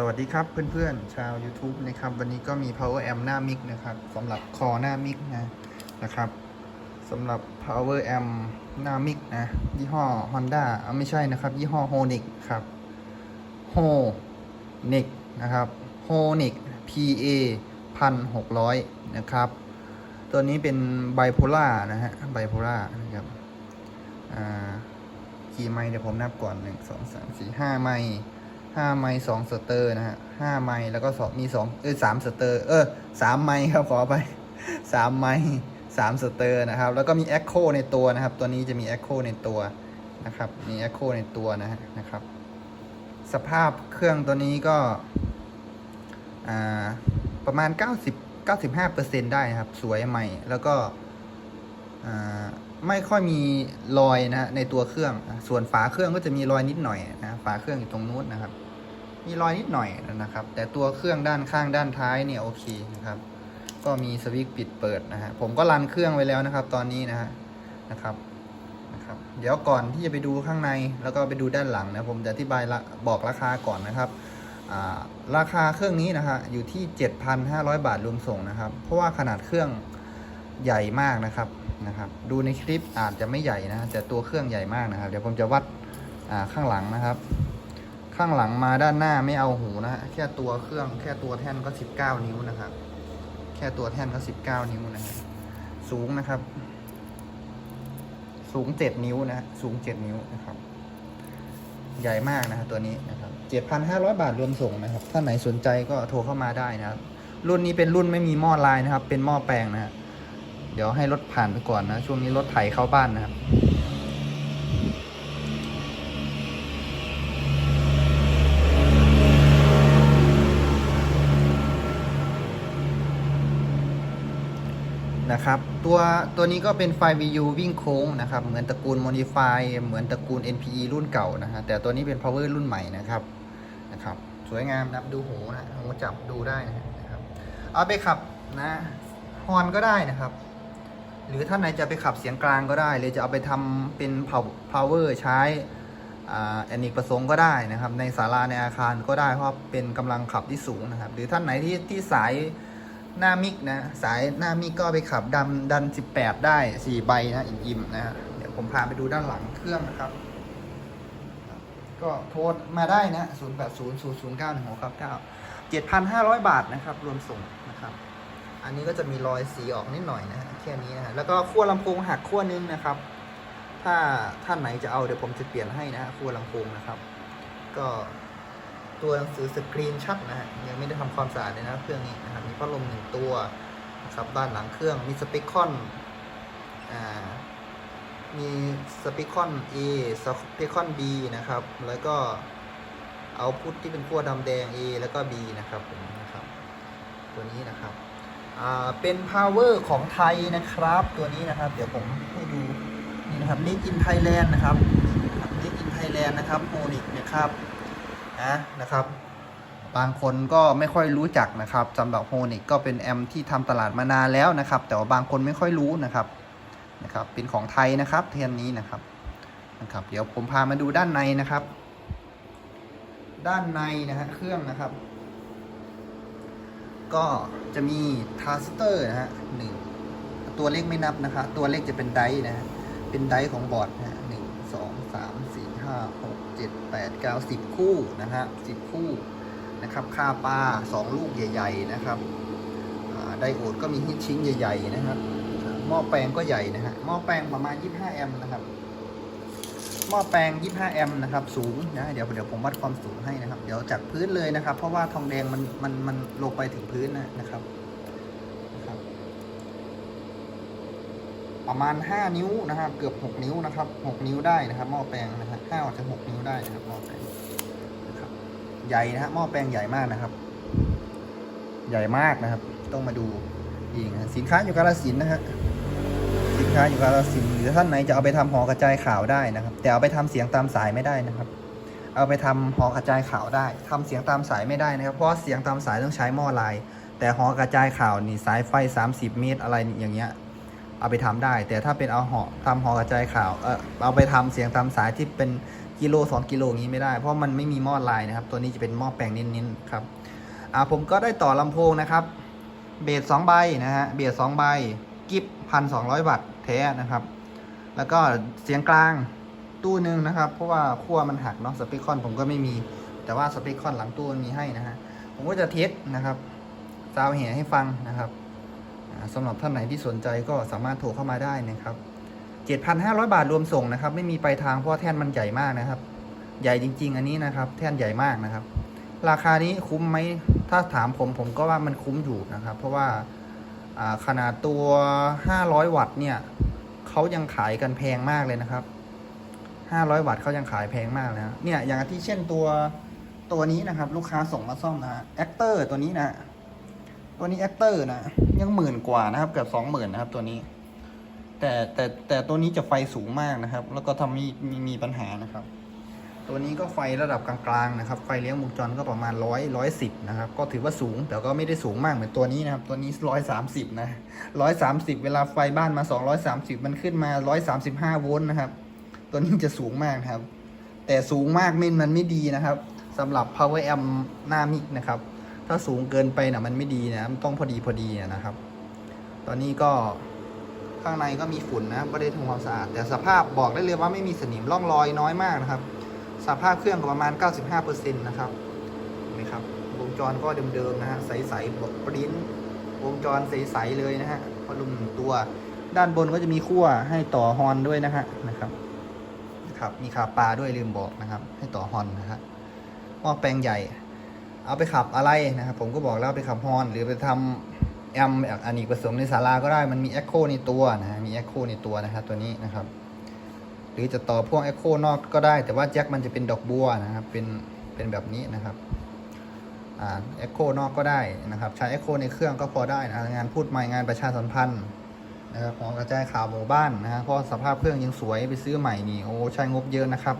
สวัสดีครับเพื่อนๆ ชาว YouTube นะครับ วันนี้ก็มี Power Amp หน้ามิกนะครับสำหรับคอหน้ามิกนะนะครับสำหรับ Power Amp หน้ามิกนะ ยี่ห้อ Honda อะไม่ใช่นะครับ ยี่ห้อ Honic ครับ Honic นะครับ Honic PA พันหกร้อยนะครับ ตัวนี้เป็นไบโพล่านะฮะไบโพล่านะครับอ่ากี่ไมค์เดี๋ยวผมนับก่อนหนึ่งสองสามสี่ห้าไมค์ ห้าไมค์สองสเตอร์นะฮะห้าไมค์แล้วก็สองมีสองเออสามสเตอร์เออสามไมค์ครับขอไปสามไมค์สามสเตอร์นะครับ แล้วก็มี Echo ในตัวนะครับ ตัวนี้จะมี Echo ในตัวนะครับมี Echo ในตัวนะฮะนะครับ สภาพเครื่องตัวนี้ก็ประมาณ 90 95%ได้ครับ สวยใหม่แล้วก็อ่า ไม่ค่อยมีรอยนะฮะในตัวเครื่อง ส่วนฝาเครื่องก็จะมีรอยนิดหน่อยนะฝาเครื่องอยู่ตรงนู้นนะครับ มีรอยนิดหน่อยนะครับ แต่ตัวเครื่องด้านข้างด้านท้ายเนี่ยโอเคนะครับ ก็มีสวิตช์ปิดเปิดนะฮะผมก็รันเครื่องไว้แล้วนะครับ ตอนนี้นะฮะนะครับนะครับ เดี๋ยวก่อนที่จะไปดูข้างในแล้วก็ไปดูด้านหลังนะผมจะอธิบายบอกราคาก่อนนะครับราคาเครื่องนี้นะฮะอยู่ที่ 7,500 บาทรวมส่งนะครับ เพราะว่าขนาดเครื่องใหญ่มากนะครับ นะครับ ดูในคลิปอาจจะไม่ใหญ่นะแต่ตัวเครื่องใหญ่มากนะครับ เดี๋ยวผมจะวัดข้างหลังนะครับ ข้างหลังมาด้านหน้าไม่เอาหูนะฮะแค่ตัวเครื่องแค่ตัวแท่นก็ 19 นิ้วนะครับ แค่ตัวแท่นก็ 19 นิ้วนะฮะสูงนะครับ สูง 7 นิ้วนะสูง 7 นิ้วนะครับ ใหญ่มากนะครับตัวนี้นะครับ 7,500 บาทรวมส่งนะครับ ถ้าไหนสนใจก็โทรเข้ามาได้นะครับ รุ่นนี้เป็นรุ่นไม่มีหม้อลายนะครับ เป็นหม้อแปลงนะฮะ ดี๋ยวให้รถผ่านไปก่อนนะ ช่วงนี้รถไถเข้าบ้านนะครับนะครับตัวตัวนี้ก็เป็นไฟ VU วิ่งโค้งนะครับ เหมือนตระกูล Modify เหมือนตระกูล NPE รุ่นเก่านะฮะแต่ตัวนี้เป็น Power รุ่นใหม่นะครับนะครับ สวยงามนับดูหูนะหูจับดูได้นะครับ เอาไปขับนะฮอนก็ได้นะครับ หรือท่านไหนจะไปขับเสียงกลางก็ได้ หรือจะเอาไปทำเป็น power ใช้อ่าแอนนิกประสงค์ก็ได้นะครับ ในศาลาในอาคารก็ได้เพราะเป็นกำลังขับที่สูงนะครับ หรือท่านไหนที่ที่สายหน้ามิกนะ สายหน้ามิกก็ไปขับดันดัน 18 ได้ 4 ใบนะอิ่มๆนะฮะเดี๋ยวผมพาไปดูด้านหลังเครื่องนะครับ ก็โทรมาได้นะ 0 8 0 0 0 9 1 6 9 7,500 บาทนะครับ รวมส่งนะครับ อันนี้ก็จะมีรอยสีออกนิดหน่อยนะแค่นี้นะฮะแล้วก็ขั้วลำโพงหักขั้วนึงนะครับ ถ้าท่านไหนจะเอาเดี๋ยวผมจะเปลี่ยนให้นะฮะขั้วลำโพงนะครับ ก็ตัวหนังสือสกรีนชัดนะฮะยังไม่ได้ทำความสะอาดเลยนะเครื่องนี้นะครับมีพัดลมหนึ่งตัวนะครับด้านหลังเครื่องมีสเปคคอนอ่ามีสเปคคอน A สเปคคอน B นะครับ แล้วก็เอาพุทที่เป็นขั้วดำแดง A แล้วก็ B นะครับผมนะครับ ตัวนี้นะครับ เป็น power ของไทยนะครับ ตัวนี้นะครับ เดี๋ยวผมให้ดูนี่นะครับ Made in Thailand นะครับ Made in Thailand นะครับโ o นิกนะครับนะนะครับ บางคนก็ไม่ค่อยรู้จักนะครับสำหรับโ o นิกก็เป็นแอมที่ทำตลาดมานานแล้วนะครับ แต่ว่าบางคนไม่ค่อยรู้นะครับนะครับ เป็นของไทยนะครับเทียนนี้นะครับนะครับ เดี๋ยวผมพามาดูด้านในนะครับ ด้านในนะฮะเครื่องนะครับ ก็จะมีทราสเตอร์นะฮะหนึ่งตัวเลขไม่นับนะคะ ตัวเลขจะเป็นไดร์นะฮะเป็นไดร์ของบอร์ดนะฮะหนึ่งสองสามสี่ห้าหกเจ็ดแปดเก้าสิบคู่นะฮะสิบคู่นะครับค่าปลาสองลูกใหญ่ ๆ นะครับไดโอดก็มีฮิตชิ้นใหญ่ ๆ นะครับหม้อแปลงก็ใหญ่นะฮะหม้อแปลงประมาณ 25 แอมป์นะครับ หม้อแปลง 25 แอมป์นะครับ สูงนะ เดี๋ยวเดี๋ยวผมวัดความสูงให้นะครับ เดี๋ยวจากพื้นเลยนะครับ เพราะว่าทองแดงมันมันมันลงไปถึงพื้นนะครับนะครับ ประมาณ 5 นิ้วนะครับ เกือบ 6 นิ้วนะครับ 6 นิ้วได้นะครับ หม้อแปลงนะฮะ5ถึง6นิ้วได้นะครับ หม้อแปลงนะครับ ใหญ่นะฮะ หม้อแปลงใหญ่มากนะครับ ใหญ่มากนะครับ ต้องมาดูเองนะสินค้าอยู่กาลสินนะฮะ นค้าอยู่กาลสินหรือท่านไหนจะเอาไปทำหอกระจายข่าวได้นะครับ แต่เอาไปทำเสียงตามสายไม่ได้นะครับ เอาไปทำหอกระจายข่าวได้ทำเสียงตามสายไม่ได้นะครับ เพราะเสียงตามสายต้องใช้หม้อลาย แต่หอกระจายข่าวนี่สายไฟ 30 เมตรอะไรอย่างเงี้ยเอาไปทำได้ แต่ถ้าเป็นเอาหอทำหอกระจายข่าวเออเอาไปทำเสียงตามสายที่เป็นกิโลสองกิโลงี้ไม่ได้ เพราะมันไม่มีหม้อลายนะครับ ตัวนี้จะเป็นหม้อแปลงเน้นๆครับอ่าผมก็ได้ต่อลำโพงนะครับ เบสสองใบนะฮะเบสสองใบกิฟพันสองร้อยวัตต์ ท้นะครับ แล้วก็เสียงกลางตู้หนึ่งนะครับ เพราะว่าขั้วมันหักเนาะสเปคคอนผมก็ไม่มี แต่ว่าสเปคคอนหลังตู้มันมีให้นะฮะผมก็จะเทสนะครับซาวแห่ให้ฟังนะครับอ่าสำหรับท่านไหนที่สนใจก็สามารถโทรเข้ามาได้นะครับ 7,500 บาทรวมส่งนะครับ ไม่มีปลายทางเพราะแท่นมันใหญ่มากนะครับ ใหญ่จริง ๆ อันนี้นะครับ แท่นใหญ่มากนะครับ ราคานี้คุ้มไหมถ้าถามผมผมก็ว่ามันคุ้มอยู่นะครับ เพราะว่า ขนาดตัว 500 วัตต์เนี่ยเขายังขายกันแพงมากเลยนะครับ 500 วัตต์เขายังขายแพงมากเลยนะเนี่ยอย่างที่เช่นตัวตัวนี้นะครับ ลูกค้าส่งมาซ่อมนะแอคเตอร์ตัวนี้นะตัวนี้แอคเตอร์นะยังหมื่นกว่านะครับเกือบสองหมื่นนะครับตัวนี้ แต่แต่แต่ตัวนี้จะไฟสูงมากนะครับ แล้วก็ทำมีมีมีปัญหานะครับ ตัวนี้ก็ไฟระดับกลางๆนะครับ ไฟเลี้ยงวงจรก็ประมาณร้อยร้อยสิบนะครับ ก็ถือว่าสูง แต่ก็ไม่ได้สูงมากเหมือนตัวนี้นะครับ ตัวนี้ร้อยสามสิบนะร้อยสามสิบเวลาไฟบ้านมาสองร้อยสามสิบมันขึ้นมาร้อยสามสิบห้าโวลต์นะครับ ตัวนี้จะสูงมากครับ แต่สูงมากไม่มันไม่ดีนะครับสำหรับ power amp หน้ามิกนะครับ ถ้าสูงเกินไปนะมันไม่ดีนะมันต้องพอดีพอดีนะครับ ตอนนี้ก็ข้างในก็มีฝุ่นนะไม่ได้ทำความสะอาด แต่สภาพบอกได้เลยว่าไม่มีสนิมร่องรอยน้อยมากนะครับ สภาพเครื่องก็ประมาณ 95%นะครับเห็นไหมครับ วงจรก็เดิมๆนะฮะ ใสๆบอกปริ้นวงจรใสๆเลยนะฮะพัดลมหนึ่งตัว ด้านบนก็จะมีขั้วให้ต่อฮอนด้วยนะฮะนะครับนะครับ มีคาปลาด้วยลืมบอกนะครับ ให้ต่อฮอนนะครับหม้อแปลงใหญ่ เอาไปขับอะไรนะครับ ผมก็บอกแล้วไปขับฮอนหรือไปทำแอมแบบอเนกประสงค์ในศาลาก็ได้มันมีแอคโคในตัวนะฮะมีแอคโคในตัวนะครับตัวนี้นะครับ รือจะต่อพ่วงแอคโคนอกก็ได้ แต่ว่าแจ็คมันจะเป็นดอกบัวนะครับ เป็นเป็นแบบนี้นะครับอ่าแอคโคนอกก็ได้นะครับ ใช้แอคโคในเครื่องก็พอได้นะงานพูดใหม่งานประชาสัมพันธ์นะครับของกระจายข่าวหมู่บ้านนะฮะเพราะสภาพเครื่องยังสวยไปซื้อใหม่นี่โอ้ใช้งบเยอะนะครับ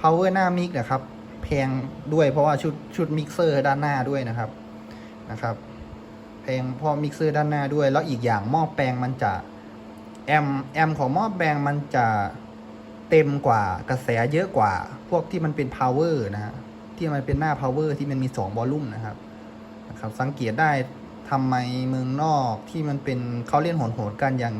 power หน้ามิกนะครับแพงด้วยเพราะว่าชุดชุดมิกเซอร์ด้านหน้าด้วยนะครับนะครับแพงเพราะมิกเซอร์ด้านหน้าด้วย แล้วอีกอย่างหม้อแปลงมันจะแอมแอมของหม้อแปลงมันจะ เต็มกว่ากระแสเยอะกว่า พวกที่มันเป็น power นะฮะที่มันเป็นหน้า power ที่มันมี2วอลลุ่มนะครับนะครับ สังเกตได้ทำไมเมืองนอกที่มันเป็นเขาเล่นโหดๆกันอย่าง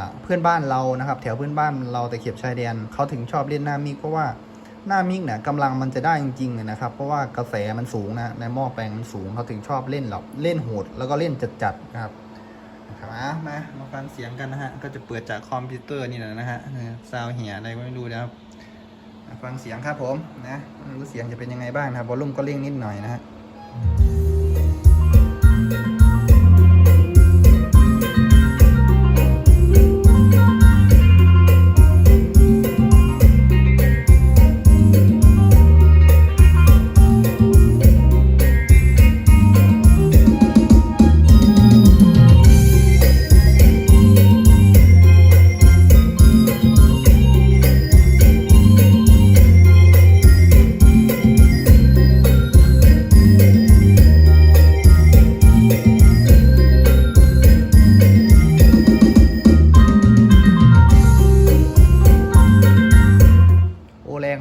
าเพื่อนบ้านเรานะครับ แถวเพื่อนบ้านเราแต่เข็บชายแดนเขาถึงชอบเล่นหน้ามิกเพราะว่าหน้ามิกเนี่ยกำลังมันจะได้จริงๆนะครับ เพราะว่ากระแสมันสูงนะในหม้อแปลงมันสูงเขาถึงชอบเล่นหรอกเล่นโหดแล้วก็เล่นจัดๆนะครับ มามามาฟังเสียงกันนะฮะ ก็จะเปิดจากคอมพิวเตอร์นี่แหละนะฮะซาวเหียอะไรก็ไม่รู้นะครับ ฟังเสียงครับผมนะรู้เสียงจะเป็นยังไงบ้างนะครับวอลลุ่มก็เร่งนิดหน่อยนะฮะ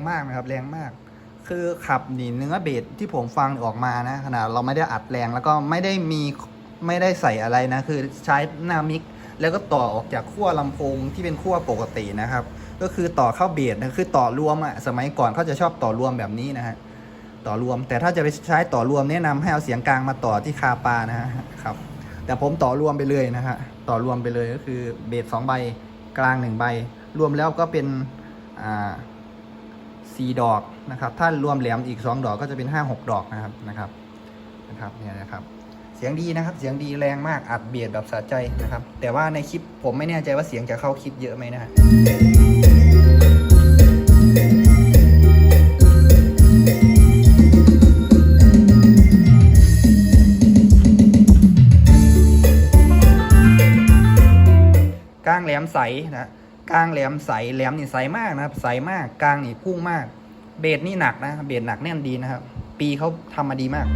มากนะครับ แรงมาก คือขับหนีเนื้อเบสที่ผมฟังออกมานะขนาดเราไม่ได้อัดแรงแล้วก็ไม่ได้มีไม่ได้ใส่อะไรนะ คือใช้หน้ามิก แล้วก็ต่อออกจากขั้วลำโพงที่เป็นขั้วปกตินะครับ ก็คือต่อเข้าเบสนะคือต่อรวมอะสมัยก่อนเขาจะชอบต่อรวมแบบนี้นะฮะต่อรวม แต่ถ้าจะไปใช้ต่อรวมแนะนำให้เอาเสียงกลางมาต่อที่คาปานะฮะครับ แต่ผมต่อรวมไปเลยนะฮะต่อรวมไปเลยก็คือเบสสองใบกลางหนึ่งใบ รวมแล้วก็เป็นอ่า สี่ดอกนะครับถ้ารวมแหลมอีก 2 ดอกก็จะเป็น 5 6 ดอกนะครับนะครับนะครับเนี่ยนะครับเสียงดีนะครับเสียงดีแรงมากอัดเบียดแบบสะใจนะครับ แต่ว่าในคลิปผมไม่แน่ใจว่าเสียงจะเข้าคลิปเยอะไหมนะฮะกลางแหลมใสนะ กลางแหลมใสแหลมนี่ใสมากนะครับ ใสมากกลางนี่พุ่งมาก เบสนี่หนักนะ เบสหนักแน่นดีนะครับ ปีเขาทำมาดีมาก